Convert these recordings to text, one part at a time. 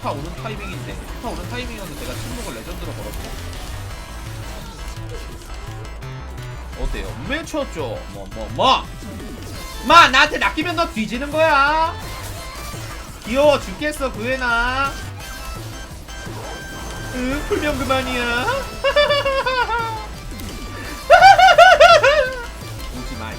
트타 오는 타이밍인데 트타 오는 타이밍이어서 내가 침묵을 레전드로 걸었고 어때요? 추웠죠? 뭐 뭐 뭐? 마 나한테 낚이면 너 뒤지는 거야 귀여워 죽겠어 구해나 응 풀면 그만이야 오지마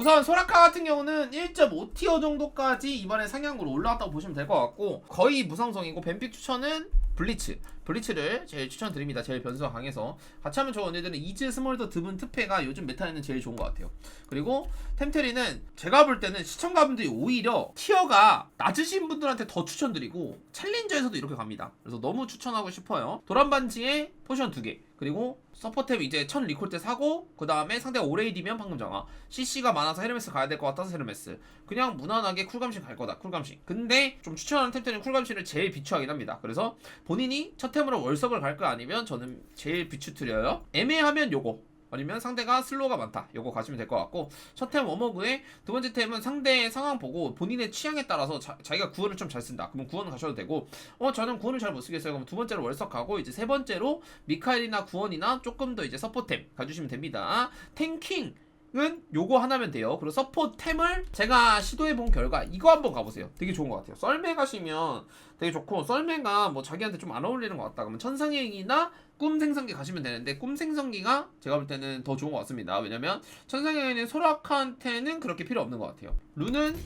우선 소라카 같은 경우는 1.5티어 정도까지 이번에 상향으로 올라왔다고 보시면 될 것 같고 거의 무상성이고 뱀픽 추천은 블리츠 블리츠를 제일 추천드립니다. 제일 변수가 강해서. 같이 하면 좋은 언니들은 이즈 스몰더 드문 특패가 요즘 메타에는 제일 좋은 것 같아요. 그리고 템테리는 제가 볼 때는 시청자분들이 오히려 티어가 낮으신 분들한테 더 추천드리고 챌린저에서도 이렇게 갑니다. 그래서 너무 추천하고 싶어요. 도란 반지에 포션 2개. 그리고 서포템 이제 천 리콜 때 사고 그 다음에 상대가 오레이디면 방금 정화. CC가 많아서 헤르메스 가야 될 것 같아서 헤르메스. 그냥 무난하게 쿨감신 갈 거다 쿨감신. 근데 좀 추천하는 템템은 쿨감신을 제일 비추하긴 합니다. 그래서 본인이 첫 템으로 월석을 갈 거 아니면 저는 제일 비추드려요 애매하면 요거 아니면 상대가 슬로우가 많다. 요거 가시면 될 것 같고 첫 템 워머그의 두 번째 템은 상대의 상황 보고 본인의 취향에 따라서 자, 기가 구원을 좀 잘 쓴다. 그러면 구원을 가셔도 되고 어 저는 구원을 잘 못 쓰겠어요. 그럼 두 번째로 월석 가고 이제 세 번째로 미카엘이나 구원이나 조금 더 이제 서포템 가주시면 됩니다. 탱킹 은 요거 하나면 돼요. 그리고 서포템을 제가 시도해본 결과 이거 한번 가보세요. 되게 좋은 것 같아요. 썰매 가시면 되게 좋고 썰매가 뭐 자기한테 좀 안 어울리는 것 같다 그러면 천상행이나 꿈생성기 가시면 되는데 꿈생성기가 제가 볼 때는 더 좋은 것 같습니다. 왜냐면 천상행에는 소라카한테는 그렇게 필요 없는 것 같아요. 룬은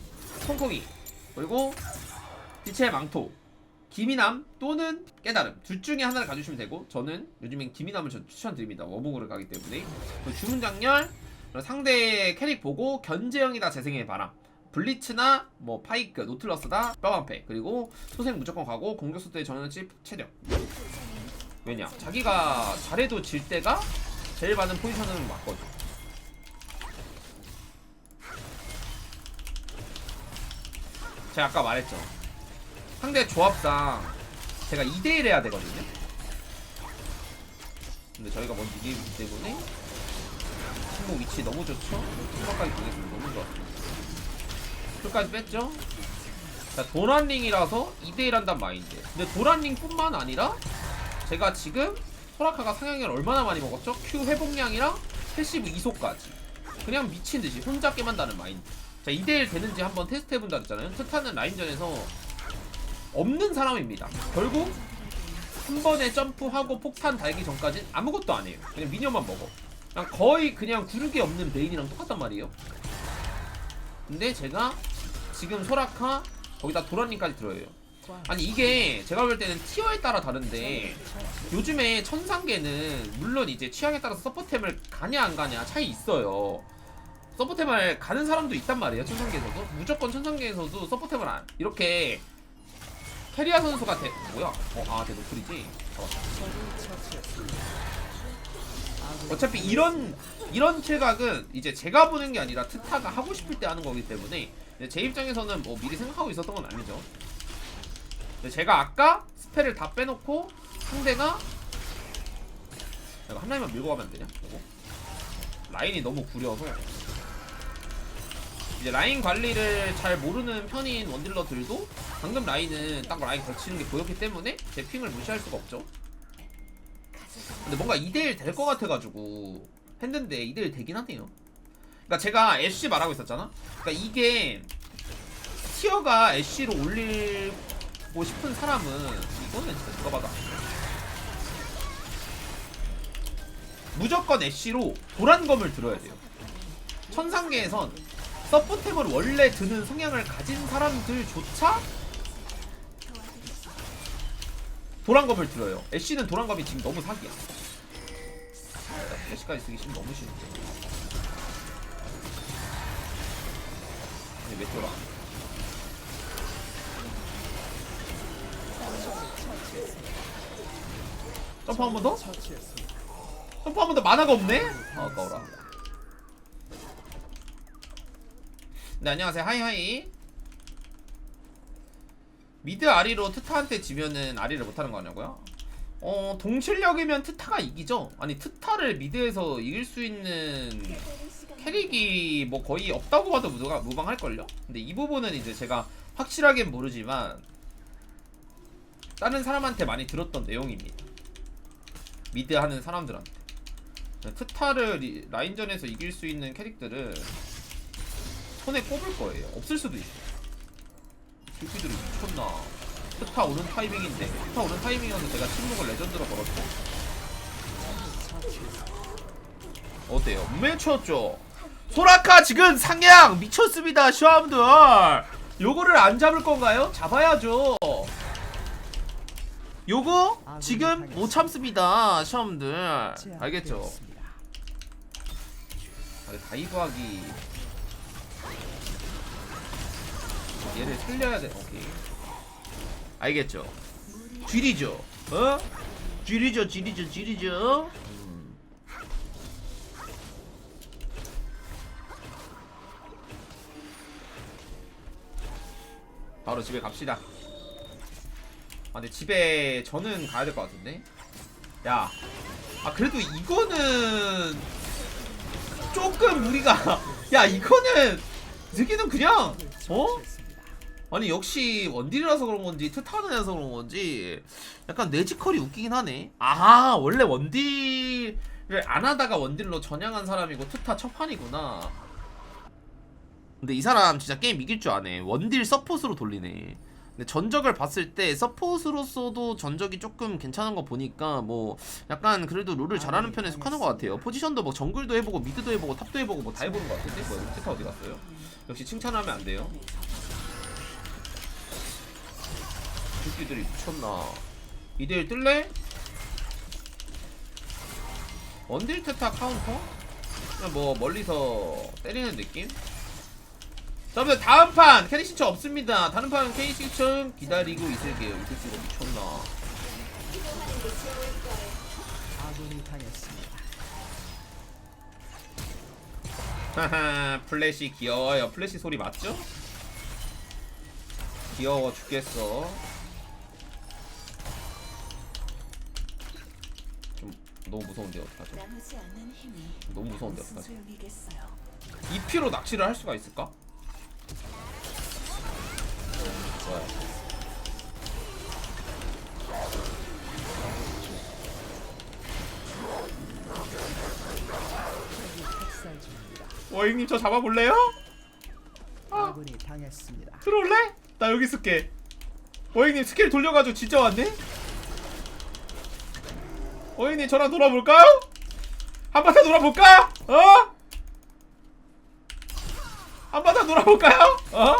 콩콩이 그리고 빛의 망토 기미남 또는 깨달음 둘 중에 하나를 가주시면 되고 저는 요즘엔 기미남을 전 추천드립니다. 워복으로 가기 때문에 주문장렬 상대의 캐릭 보고 견제형이다 바람 블리츠나 뭐 파이크 노틀러스다 뼈방패. 그리고 소생 무조건 가고 공격 속도에 저는 집 체력. 왜냐? 자기가 잘해도 질 때가 제일 많은 포지션은 맞거든. 제가 아까 말했죠. 상대 조합상 제가 2대1 해야 되거든요. 근데 저희가 먼저 이기기 때문에 친구 위치 너무 좋죠? 추가까지 보내주면 너무 좋았어 풀까지 뺐죠? 자 도란링이라서 2대1 한단 마인드. 근데 도란링 뿐만 아니라 제가 지금 소라카가 상향을 얼마나 많이 먹었죠? Q 회복량이랑 패시브 이속까지. 그냥 미친듯이 혼자 깨만다는 마인드. 자 2대1 되는지 한번 테스트 해본다 했잖아요. 트타는 라인전에서 없는 사람입니다. 결국 한 번에 점프하고 폭탄 달기 전까진 아무것도 안 해요. 그냥 미니언만 먹어 그냥 거의 그냥 구르기 없는 베인이랑 똑같단 말이에요. 근데 제가 지금 소라카 거기다 도란님까지 들어요. 아니 이게 제가 볼 때는 티어에 따라 다른데 요즘에 천상계는 물론 이제 취향에 따라서 서포템을 가냐 안 가냐 차이 있어요. 서포템을 가는 사람도 있단 말이에요 천상계에서도. 무조건 천상계에서도 서포템을 안 이렇게 캐리아 선수가 대 뭐야 어아 대 노플이지? 잡았다 어차피 이런 이런 킬각은 이제 제가 보는 게 아니라 트타가 하고 싶을 때 하는 거기 때문에 제 입장에서는 뭐 미리 생각하고 있었던 건 아니죠. 제가 아까 스펠을 다 빼놓고 상대가 내가 한 라인만 밀고 가면 안 되냐? 이거 라인이 너무 구려서 이제 라인 관리를 잘 모르는 편인 원딜러들도 방금 라인은 딱 라인 걸치는 게 보였기 때문에 제 핑을 무시할 수가 없죠. 근데 뭔가 2대1 될 것 같아가지고 했는데 2대1 되긴 하네요. 그러니까 제가 애쉬 말하고 있었잖아. 그러니까 이게 티어가 애쉬로 올리고 싶은 사람은 이거는 진짜 누가 봐도. 무조건 애쉬로 도란검을 들어야 돼요. 천상계에선 서포템을 원래 드는 성향을 가진 사람들조차 도란검을 들어요. 애쉬는 도란검이 지금 너무 사기야. 애쉬까지 쓰기 지금 너무 쉬운데. 아니 왜 돌아? 점프 한 번 더? 점프 한 번 더 만화가 없네? 아, 아까워라. 네 안녕하세요 하이하이 미드 아리로 트타한테 지면은 아리를 못하는 거 아냐고요? 어 동실력이면 트타가 이기죠. 아니 트타를 미드에서 이길 수 있는 캐릭이 뭐 거의 없다고 봐도 무가, 무방할걸요? 근데 이 부분은 이제 제가 확실하게 모르지만 다른 사람한테 많이 들었던 내용입니다. 미드 하는 사람들한테. 트타를 리- 라인전에서 이길 수 있는 캐릭들은 손에 꼽을 거예요. 없을 수도 있어. 새끼들이 미쳤나. 트타 오는 타이밍인데. 트타 오는 타이밍이어서 제가 침묵을 레전드로 걸었죠. 어때요? 매쳤죠? 소라카 지금 상향 미쳤습니다 시험들 요거를 안 잡을 건가요? 잡아야죠 요거 지금 못 참습니다 시험들 알겠죠? 아, 다이브하기 얘를 살려야 돼 오케이 알겠죠? 쥐리죠? 어? 쥐리죠 쥐리죠 쥐리죠 음. 바로 집에 갑시다. 아, 근데 집에 저는 가야 될 것 같은데. 야, 아 그래도 이거는 조금 우리가 야 이거는 이 새끼는 그냥 어? 아니 역시 원딜이라서 그런 건지 트타는해서 그런 건지 약간 뇌지컬이 웃기긴 하네. 아 원래 원딜을 안 하다가 원딜로 전향한 사람이고 트타 첫판이구나. 근데 이 사람 진짜 게임 이길 줄 아네. 원딜 서폿으로 돌리네. 근데 전적을 봤을 때 서폿으로서도 전적이 조금 괜찮은 거 보니까 뭐 약간 그래도 룰을 잘하는 편에 속하는 것 같아요. 포지션도 뭐 정글도 해보고 미드도 해보고 탑도 해보고 뭐 다 해보는 것 같은데 뭐 트타 어디 갔어요? 역시 칭찬하면 안 돼요. 새끼들이 미쳤나. 2대1 뜰래? 원딜 트타 카운터? 그냥 뭐 멀리서 때리는 느낌? 자, 여러분들 다음 판 캐릭 신청 없습니다. 다른 판 캐릭 신청 기다리고 있을게요. 이 새끼가 미쳤나. 하하, 플래시 귀여워요. 플래시 소리 맞죠? 귀여워 죽겠어. 너무 무서운데 어떡하죠? 남지 않는 힘이 너무 무서운데 무슨 어떡하죠? 소용이겠어요. 이 피로 낚시를 할 수가 있을까? 좋아요. 학살 중입니다. 워잉님 저 잡아볼래요? 아군이 당했습니다. 들어올래? 나 여기 있을게. 워잉님 스킬 돌려가지고 진짜 왔네? 워잉님 저랑 놀아볼까요? 한바탕 놀아볼까? 어? 한바탕 놀아볼까요? 어?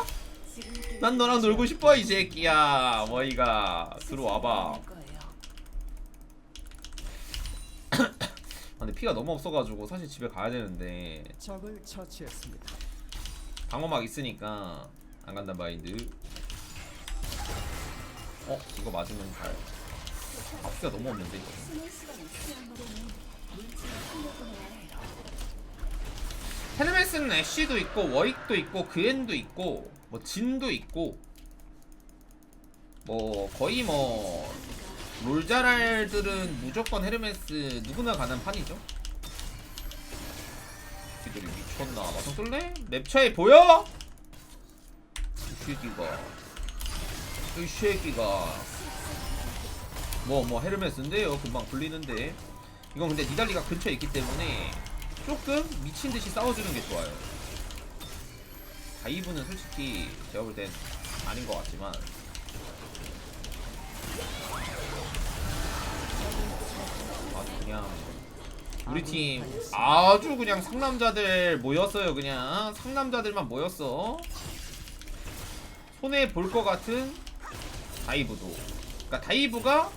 난 너랑 놀고 싶어 이 새끼야 워이가 들어와봐 근데 피가 너무 없어가지고 사실 집에 가야 되는데 적을 처치했습니다. 방어막 있으니까 안 간단 마인드 어? 이거 맞으면 잘 아, 피가 너무 없는데 이거. 헤르메스는 애쉬도 있고 워익도 있고 그엔도 있고 뭐 진도 있고 뭐 거의 뭐 롤자랄들은 무조건 헤르메스 누구나 가는 판이죠 이들이 미쳤나 마성 쏠래? 맵차에 보여? 이 새끼가 이 새끼가 뭐 뭐 헤르메스인데요 금방 불리는데 이건 근데 니달리가 근처에 있기 때문에 조금 미친 듯이 싸워주는 게 좋아요. 다이브는 솔직히 제가 볼 땐 아닌 것 같지만 아주 그냥 우리 팀 아주 그냥 상남자들 모였어요. 그냥 상남자들만 모였어. 손해 볼 것 같은 다이브도. 그러니까 다이브가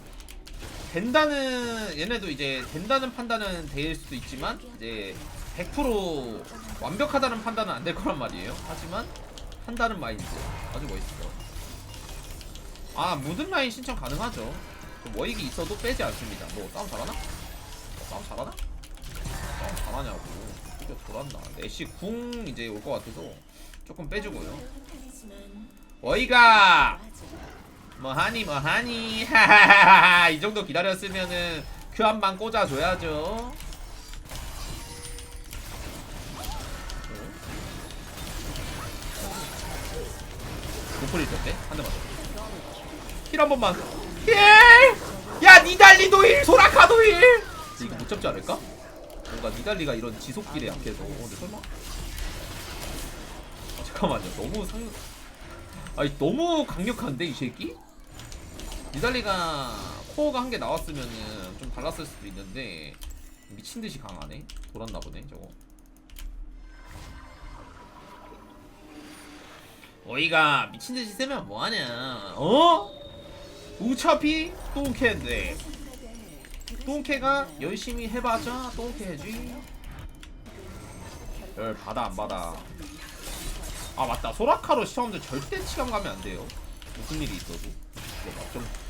된다는 얘네도 이제 된다는 판단은 될 수도 있지만 이제 100% 완벽하다는 판단은 안 될 거란 말이에요. 하지만 한다는 마인드 아주 멋있어. 아 무든 라인 신청 가능하죠. 좀 워익이 있어도 빼지 않습니다. 너 싸움 잘하나? 너 싸움 잘하나? 싸움 잘하냐고. 이거 돌았나? 애쉬 궁 이제 올 것 같아서 조금 빼주고요. 워이가. 뭐하니 뭐하니 하하하하 이 정도 기다렸으면은 큐 한 방 꽂아줘야죠 노플이 있었대? 한 대만 힐한 번만 힐! 야 니달리도 힐! 소라카도 힐! 이거 못 잡지 않을까? 뭔가 니달리가 이런 지속딜에 약해서 어, 근데 설마? 아, 잠깐만요 너무 상... 아니 너무 강력한데 이 새끼? 니달리가 코어가 한 개 나왔으면은 좀 달랐을 수도 있는데 미친듯이 강하네. 돌았나 보네 저거. 어이가 미친듯이 세면 뭐하냐. 어? 어차피 똥캐인데. 똥캐가 열심히 해봐자. 똥캐 해지. 열 받아 안 받아. 아 맞다. 소라카로 시험들 절대 치감 가면 안 돼요. 무슨 일이 있어도. 이거 막좀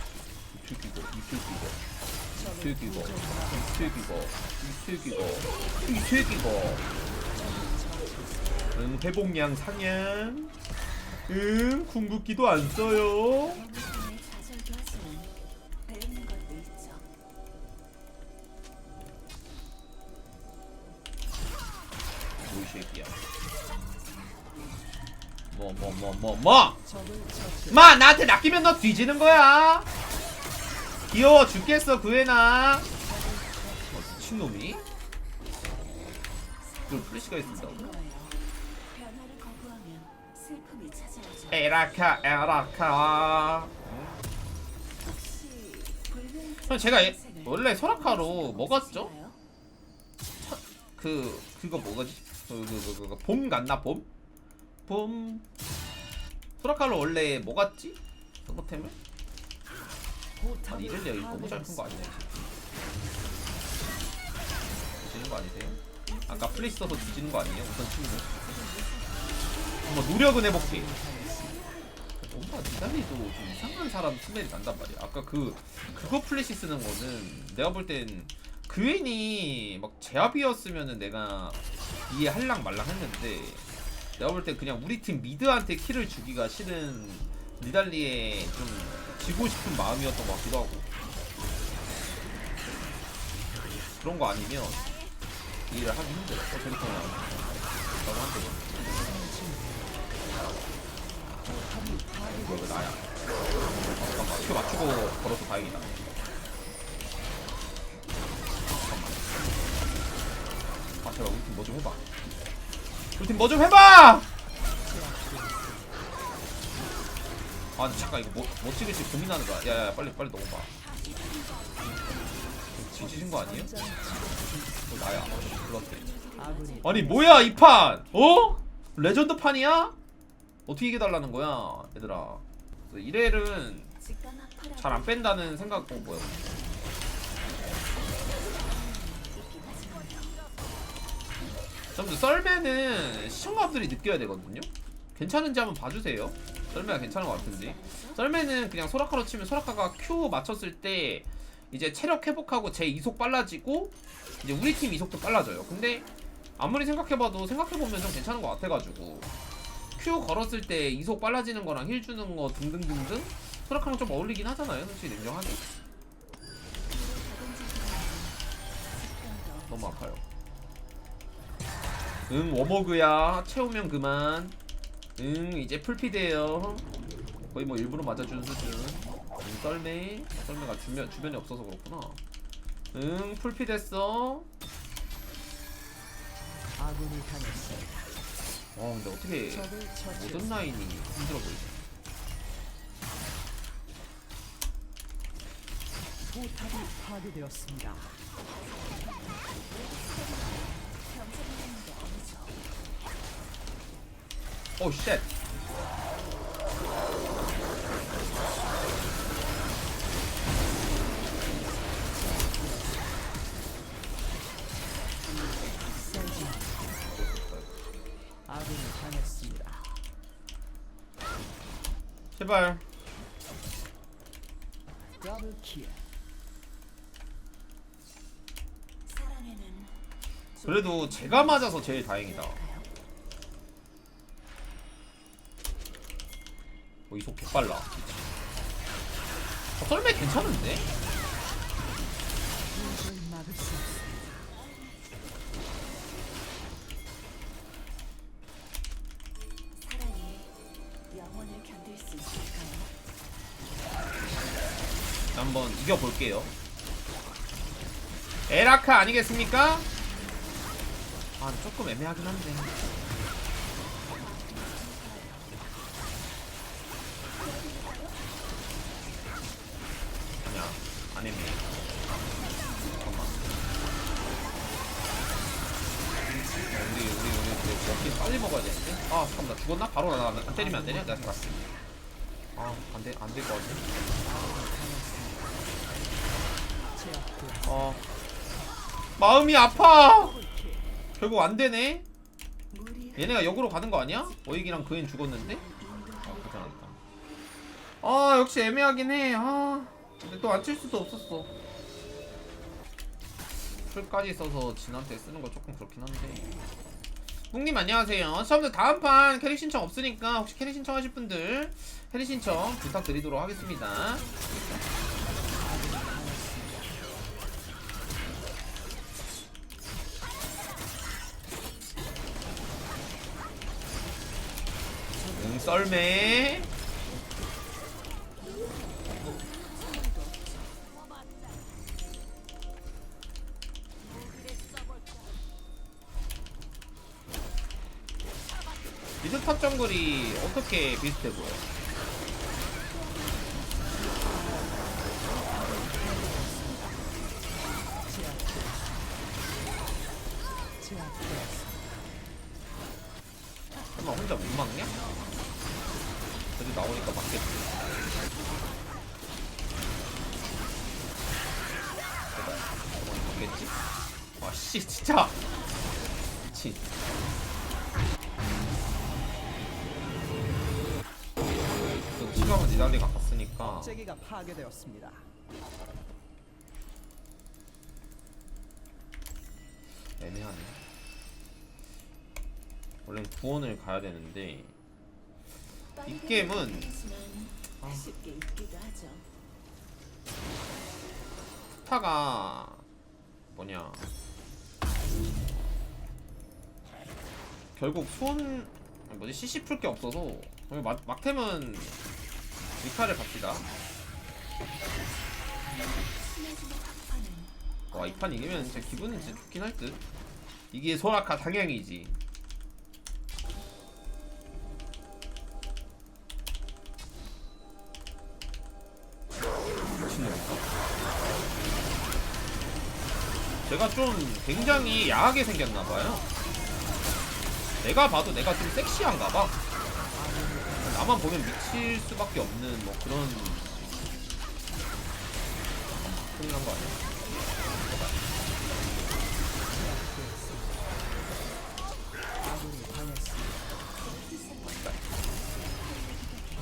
이틀기고 이틀기고. 이틀기고 이틀기고 이틀기고 이틀기고. 응 회복량 상향. 응 궁극기도 안 써요. 대부분의 좌절도 하지만 배우는 것도 있죠. 뭐이 새끼야. 뭐 뭐 뭐 뭐뭐. 마 나한테 낚이면 너 뒤지는 거야 귀여워 죽겠어 구해나 어, 미친놈이 그 플래시가 있습니다. 에라카 에라카 형 제가 예- 원래 소라카로 먹었죠? 그 그거 뭐가지? 그 그 그 그, 봄 갔나 봄? 봄 소라카로 원래 뭐갔지? 서버템을? 아 이럴리야 이거 너무 잘큰거 아니야 뒤지는 거 아니세요? 아까 플레이스 써서 뒤지는 거 아니에요? 우선 친구 한번 노력은 해볼게 뭔가 니달리도 좀 이상한 사람 스멜이 난단 말이야 아까 그 그거 플래시 쓰는 거는 내가 볼 땐 그웬이 막 제압이었으면은 내가 이해할랑 말랑 했는데 내가 볼때 그냥 우리 팀 미드한테 킬을 주기가 싫은 니달리의 좀 지고 싶은 마음이었던 것 같기도 하고 그런 거 아니면 이해를 하기 힘들어 어또 나도 한대 이거 왜 나야 어, 잠깐만 큐 맞추고 걸어서 다행이다 잠깐만 아 제발 우리 팀 뭐 좀 해봐 우리 팀 뭐 좀 해봐 아 근데 잠깐 이거 뭐, 뭐 찍을지 고민하는 거야 야야 빨리 빨리 넘어봐 지지신 거 아니에요? 어, 나야 불렀대 아니 뭐야 이 판? 어? 레전드 판이야? 어떻게 이겨달라는 거야 얘들아 그래서 1회는 직감 아파라. 잘안 뺀다는 생각 어 뭐야 좀더 썰매는 시청자분들이 느껴야 되거든요 괜찮은지 한번 봐주세요 썰매가 괜찮은 것 같은지 썰매는 그냥 소라카로 치면 소라카가 Q 맞췄을 때 이제 체력 회복하고 제 이속 빨라지고 이제 우리 팀 이속도 빨라져요. 근데 아무리 생각해봐도 생각해보면 좀 괜찮은 것 같아가지고. Q 걸었을 때 이속 빨라지는 거랑 힐 주는 거 등등등등 소라카랑 좀 어울리긴 하잖아요 솔직히 냉정하게. 너무 아파요. 응 워머그야. 채우면 그만 응 이제 풀피드에요 거의 뭐 일부러 맞아주는 수준 응 썰매 썰매가 주변, 주변에 없어서 그렇구나 응 풀피드 했어 아군이 당했습니다. 어 근데 어떻게 적을 처치. 모든 라인이 힘들어 보이지 포탑이 파괴되었습니다. 경쟁하 세지. 아군이 당했습니다. 제발 더블 킬. 그래도 제가 맞아서 제일 다행이다 어, 이속 개빨라 어, 썰매 괜찮은데? 한번 이겨볼게요. 에라카 아니겠습니까? 아 조금 애매하긴 한데. 죽었나? 바로 나, 나 때리면 안 되냐? 내가 살았어. 아 안 돼 안 될 것 같아. 어 마음이 아파 결국 안 되네 얘네가 역으로 가는 거 아니야? 어익이랑 그앤 죽었는데 아 아 역시 애매하긴 해 아 근데 또 안 칠 수도 없었어 풀까지 써서 진한테 쓰는 거 조금 그렇긴 한데 뿡님 안녕하세요. 시청자들 다음 판 캐릭 신청 없으니까 혹시 캐릭 신청하실 분들 캐릭 신청 부탁드리도록 하겠습니다. 응 썰매 정글이 어떻게 비슷해 보여? 설마 혼자 못 막냐? 저기 나오니까 막겠지. 막겠지? 아, 씨, 진짜! 미친. 치감은 니달리가 갔으니까. 잭기가 파괴되었습니다. 애매하네. 원래는 구원을 가야 되는데, 이 게임은 아. 쉽게 잊기도 하죠. 스타가 뭐냐 결국 손 아니, 뭐지 CC 풀 게 없어서 그냥 막, 막템 은 리카를 갑시다. 와 이 판 이기면 진짜 기분은 진짜 좋긴 할듯. 이게 소라카 상향이지? 제가 좀 굉장히 야하게 생겼나봐요. 내가 봐도 내가 좀 섹시한가봐 나만 보면 미칠 수밖에 없는 뭐 그런 큰일 난 거 아니야?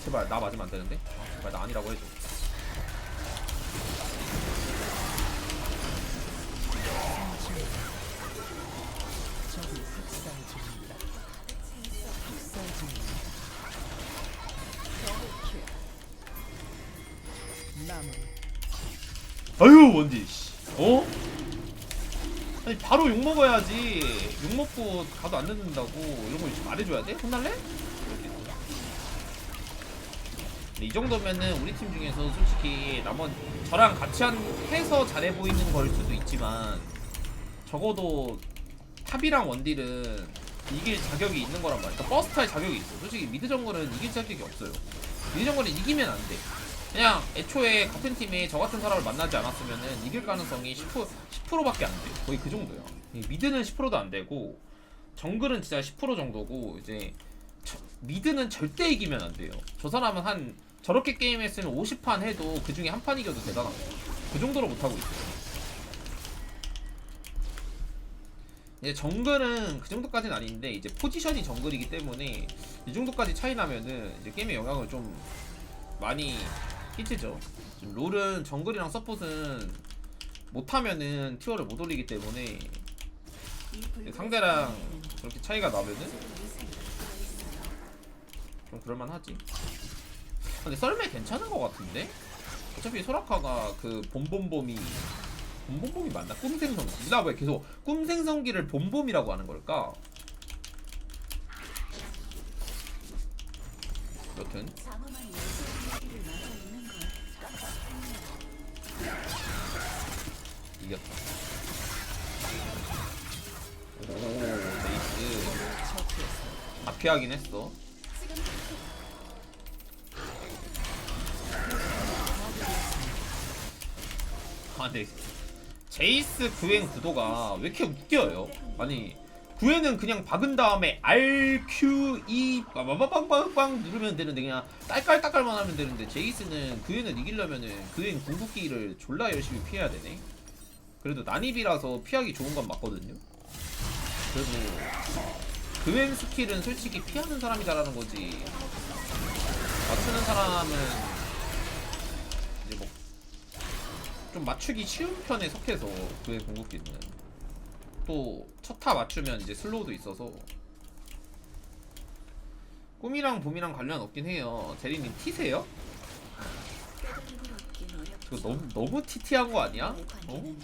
제발 나 맞으면 안 되는데? 아, 제발 나 아니라고 해줘. 아유 씨. 어? 아니 바로 욕 먹어야지. 욕 먹고 가도 안 듣는다고 이런 거 말해줘야 돼? 혼날래? 이 정도면은 우리 팀 중에서 솔직히 나머 저랑 같이 한 해서 잘해 보이는 걸 수도 있지만 적어도 탑이랑 원딜은 이길 자격이 있는 거란 말이야. 그러니까 버스타의 자격이 있어. 솔직히 미드 정글은 이길 자격이 없어요. 미드 정글은 이기면 안 돼. 그냥 애초에 같은 팀에 저 같은 사람을 만나지 않았으면은 이길 가능성이 10% 10%밖에 안 돼. 거의 그 정도야. 이 미드는 10%도 안 되고 정글은 진짜 10% 정도고 이제 저- 미드는 절대 이기면 안 돼요. 저 사람은 한 저렇게 게임했으면 50판 해도 그 중에 한 판 이겨도 대단한 거야. 그 정도로 못 하고 있어요. 이제 정글은 그 정도까지는 아닌데 이제 포지션이 정글이기 때문에 이 정도까지 차이 나면은 이제 게임에 영향을 좀 많이 끼치죠. 지금 롤은 정글이랑 서폿은 못하면은 티어를 못 올리기 때문에 상대랑 그렇게 차이가 나면은 좀 그럴만하지. 근데 썰매 괜찮은 것 같은데? 어차피 소라카가 그 봄봄봄이 봄봄봄이 맞나? 꿈생성기 나 왜 계속 꿈생성기를 봄봄이라고 하는 걸까? 여튼 이겼다 오 제이스 다 피하긴 했어 아, 네. 제이스 구행 구도가 왜 이렇게 웃겨요? 아니, 구행은 그냥 박은 다음에 R, Q, E, 빠바바빵빵빵 누르면 되는데 그냥 딸깔딸깔만 하면 되는데 제이스는 구행을 이기려면은 구행 궁극기를 졸라 열심히 피해야 되네. 그래도 난입이라서 피하기 좋은 건 맞거든요. 그래도 구행 스킬은 솔직히 피하는 사람이 잘하는 거지. 맞추는 사람은 이제 뭐 좀 맞추기 쉬운 편에 속해서 그의 궁극기는 또 첫 타 맞추면 이제 슬로우도 있어서 꿈이랑 봄이랑 관련 없긴 해요. 제리님 티세요? 어렵죠. 이거 너무 너무 티티한 거 아니야? 내 어?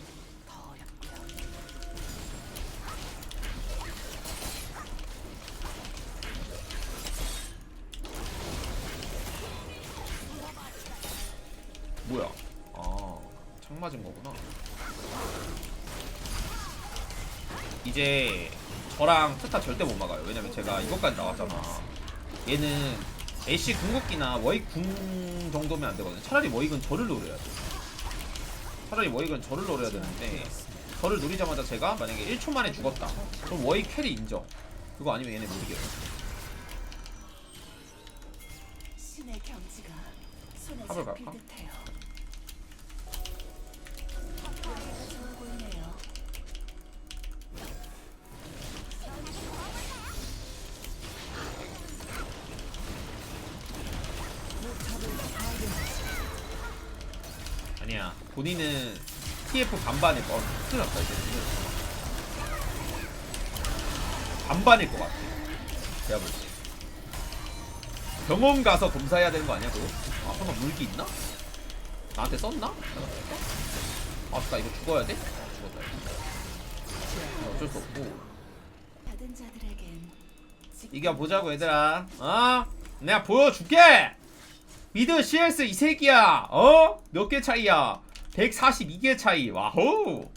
이제 저랑 트타 절대 못 막아요. 왜냐면 제가 이것까지 나왔잖아. 얘는 애쉬 궁극기나 워익 궁 정도면 안 되거든요. 차라리 워익은 저를 노려야 돼. 차라리 워익은 저를 노려야 되는데 저를 노리자마자 제가 만약에 1초 만에 죽었다. 그럼 워익 캐리 인정. 그거 아니면 얘네 못 이겨요. 합을 갈까? 본인은 TF 반반일 거. 어, 큰일 났다 이제. 반반일 것 같아. 제가 볼 때. 병원 가서 검사해야 되는 거 아니야 그거? 아 설마 물기 있나? 나한테 썼나? 아싸 이거 죽어야 돼? 아, 죽었다 이거. 어쩔 수 없고 받은 자들에겐 지금 이겨보자고 얘들아 어? 내가 보여줄게 미드 CS 이 새끼야 어? 몇 개 차이야 142개 차이. 와호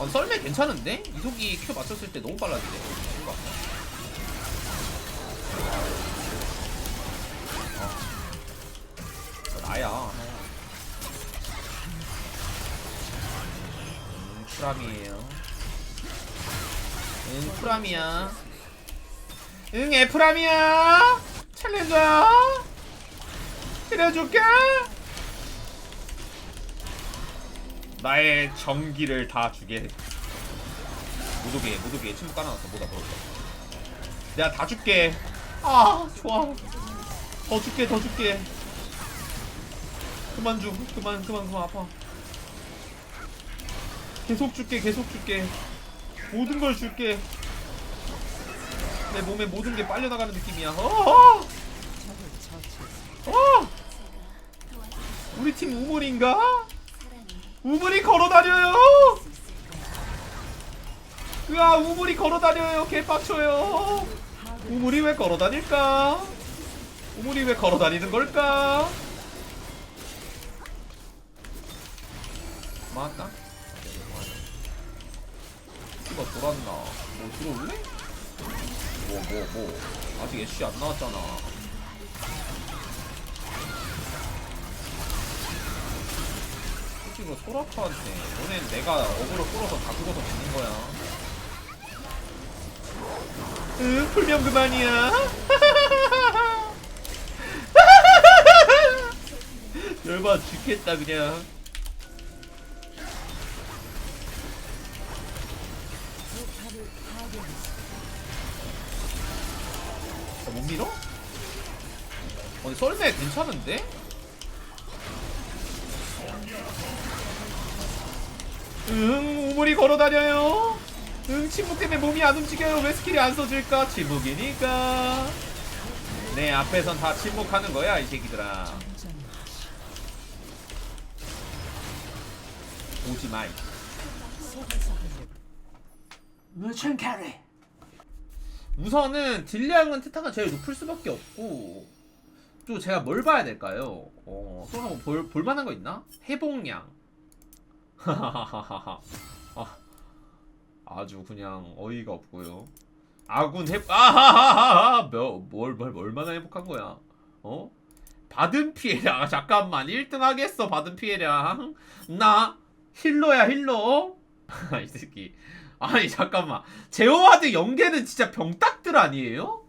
아 썰매 괜찮은데? 이속이 큐 맞췄을 때 너무 빨라지네. 이거 아니야? 어. 나야. 음 프람이에요. 응 프람이야. 응 에프람이야! 챌린저야! 그려줄게 나의 정기를 다 주게 모두게 모두게 침묵 깔아놨어. 뭐다 뭐다 내가 다 줄게. 아 좋아. 더 줄게 더 줄게. 그만 줘 그만 그만 그만 아파. 계속 줄게 계속 줄게. 모든 걸 줄게. 내 몸에 모든 게 빨려나가는 느낌이야. 어. 어, 어. 우리 팀 우물인가? 우물이 걸어다녀요? 으아 우물이 걸어다녀요. 개빡쳐요. 우물이 왜 걸어다닐까? 우물이 왜 걸어다니는 걸까? 맞나? 이거 돌았나? 뭐 들어올래? 뭐뭐 뭐. 아직 애쉬 안 나왔잖아 식으로 소라카한테 너넨 내가 어그로 끌어서 다 죽어서 죽는 거야 응 풀면 그만이야 열받아 죽겠다 그냥 자, 못 밀어? 아니 썰매 괜찮은데? 응 우물이 걸어다녀요. 응 침묵 때문에 몸이 안 움직여요. 왜 스킬이 안 써질까? 침묵이니까. 내 앞에선 다 침묵하는 거야 이 새끼들아. 오지 마 이 무슨 캐리? 우선은 딜량은 테타가 제일 높을 수밖에 없고 또 제가 뭘 봐야 될까요? 어, 또 한번 볼, 볼만한 거 있나? 회복량 하하하하하 아, 아주 그냥 어이가 없고요. 아군 회 아하하하하. 뭘, 뭘, 얼마나 행복한 거야? 어? 받은 피해량. 아, 잠깐만. 1등 하겠어 받은 피해량. 나 힐러야 힐러. 이 새끼. 아니 잠깐만. 제어와드 연계는 진짜 병딱들 아니에요?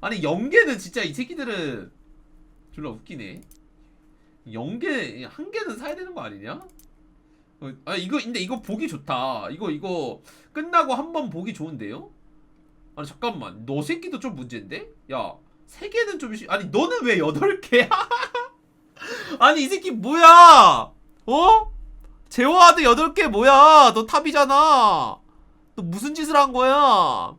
아니 연계는 진짜 이 새끼들은 졸라 웃기네 연계 한 개는 사야 되는 거 아니냐? 어, 아 이거 근데 이거 보기 좋다 이거 이거 끝나고 한 번 보기 좋은데요? 아니 잠깐만 너 새끼도 좀 문제인데? 야 세 개는 좀 시... 아니 너는 왜 여덟 개야? 아니 이 새끼 뭐야? 어? 제어와드 8개 뭐야? 너 탑이잖아. 너 무슨 짓을 한 거야?